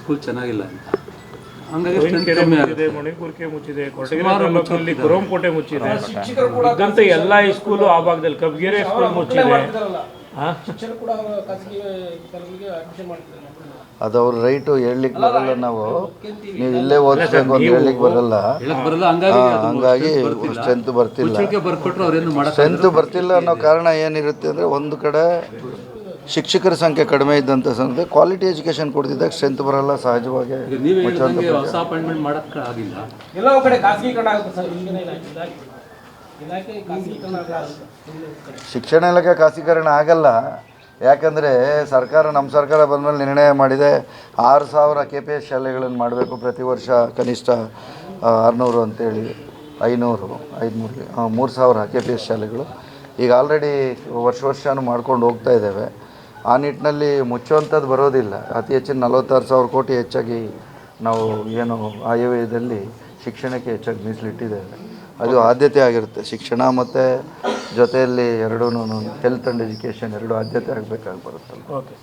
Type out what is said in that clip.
School ಚೆನ್ನಾಗಿಲ್ಲ ಅಂತ. ಹಂಗಾಗಿ ಸ್ಟ್ರೆಂತ್ ಕೆರೆ ಕಮ್ಮಿ ಮುಚ್ಚಿದೆ ಆಗುತ್ತೆ. ಮುಚ್ಚಿದೆ ಕೊರಟಗೆರೆ ತಾಲೂಕಲ್ಲಿ ಕುರಂಕೋಟೆ ಮುಚ್ಚಿದೆ. ಇದ್ದಂತ ಎಲ್ಲ ಸ್ಕೂಲು ಆ ಭಾಗದಲ್ಲಿ ಕಬ್ಗೆರೆ ಸ್ಕೂಲ್ ಮುಚ್ಚಿದೆ. ಹಾ? ಶಿಕ್ಷಕರು ಕೂಡ ಖಾಸಗಿ ಕಾಲೇಜಿಗೆ ಅಡ್ಮಿಷನ್ ಮಾಡ್ತಿದ್ದಾರೆ ಅದು ಅವ್ರ ರೈಟು ಹೇಳಲಿಕ್ಕೆ ಬರಲ್ಲ ನಾವು. ನೀವು ಇಲ್ಲೇ ಓದಿಸ್ಬೇಕು ಅಂತ ಹೇಳಲಿಕ್ಕೆ ಬರಲ್ಲ. ಹೇಳಕ್ ಬರಲ್ಲ ಹಂಗಾಗಿ ಅದು ಹಂಗಾಗಿ strength ಬರ್ತಿಲ್ಲ. ಸ್ಟ್ರೆಂತ್ ಬರ್ತಿಲ್ಲ. ಮುಚ್ಚಳಿಕೆ ಬರ್ಕೊಟ್ರು ಅವ್ರೇನು ಮಾಡಕ್ ಸ್ಟ್ರೆಂತ್ ಬರ್ತಿಲ್ಲ ಅನ್ನೋ ಕಾರಣ ಏನಿರುತ್ತೆ ಅಂದರೆ ಒಂದು ಕಡೆ ಶಿಕ್ಷಕರ ಸಂಖ್ಯೆ ಕಡಿಮೆ ಇದ್ದಂಥ ಸಂದರ್ಭದಲ್ಲಿ ಕ್ವಾಲಿಟಿ ಎಜುಕೇಷನ್ ಕೊಡ್ತಿದ್ದಾಗ ಸ್ಟ್ರೆಂತ್ ಬರಲ್ಲ ಸಹಜವಾಗಿ ಈಗ ನೀವೇ ಹೊಸ ಅಪಾಯಿಂಟ್ಮೆಂಟ್ ಮಾಡಕ್ ಆಗಿಲ್ಲ. ಎಲ್ಲೋ ಕಡೆ ಖಾಸಗೀಕರಣ ಆಗುತ್ತೆ ಸರ್ ಈಗಿನ ಇಲಾಖೆ ಇಲಾಖೆ ಇಲಾಖೆ ಖಾಸಗೀಕರಣ ಆಗುತ್ತೆ. ಶಿಕ್ಷಣ ಇಲಾಖೆ ಖಾಸಗೀಕರಣ ಆಗಲ್ಲ. ಯಾಕಂದರೆ ಸರ್ಕಾರ ನಮ್ಮ ಸರ್ಕಾರ ಬಂದಮೇಲೆ ನಿರ್ಣಯ ಮಾಡಿದೆ ಆರು ಸಾವಿರ ಕೆ ಪಿ ಎಸ್ ಶಾಲೆಗಳನ್ನು ಮಾಡಬೇಕು ಪ್ರತಿ ವರ್ಷ ಕನಿಷ್ಠ ಆರುನೂರು ಅಂತೇಳಿ ಐನೂರು ಐದುನೂರು ಮೂರು ಸಾವಿರ ಕೆ ಪಿ ಎಸ್ ಶಾಲೆಗಳು. ಈಗ ಆಲ್ರೆಡಿ ವರ್ಷ ವರ್ಷನೂ ಮಾಡ್ಕೊಂಡು ಹೋಗ್ತಾ ಇದ್ದೇವೆ. ಆ ನಿಟ್ಟಿನಲ್ಲಿ ಮುಚ್ಚುವಂಥದ್ದು ಬರೋದಿಲ್ಲ. ಅತಿ ಹೆಚ್ಚಿನ ನಲವತ್ತಾರು ಸಾವಿರ ಕೋಟಿ ಹೆಚ್ಚಾಗಿ ನಾವು ಏನು ಆಯವ್ಯಯದಲ್ಲಿ ಶಿಕ್ಷಣಕ್ಕೆ ಹೆಚ್ಚಾಗಿ ಮೀಸಲಿಟ್ಟಿದ್ದೇವೆ. ಅದು ಆದ್ಯತೆ ಆಗಿರುತ್ತೆ. ಶಿಕ್ಷಣ ಮತ್ತು ಜೊತೆಯಲ್ಲಿ ಎರಡೂ ಹೆಲ್ತ್ ಆ್ಯಂಡ್ ಎಜುಕೇಷನ್ ಎರಡೂ ಆದ್ಯತೆ ಆಗಬೇಕಾಗಿ ಬರುತ್ತಲ್ಲ ಓಕೆ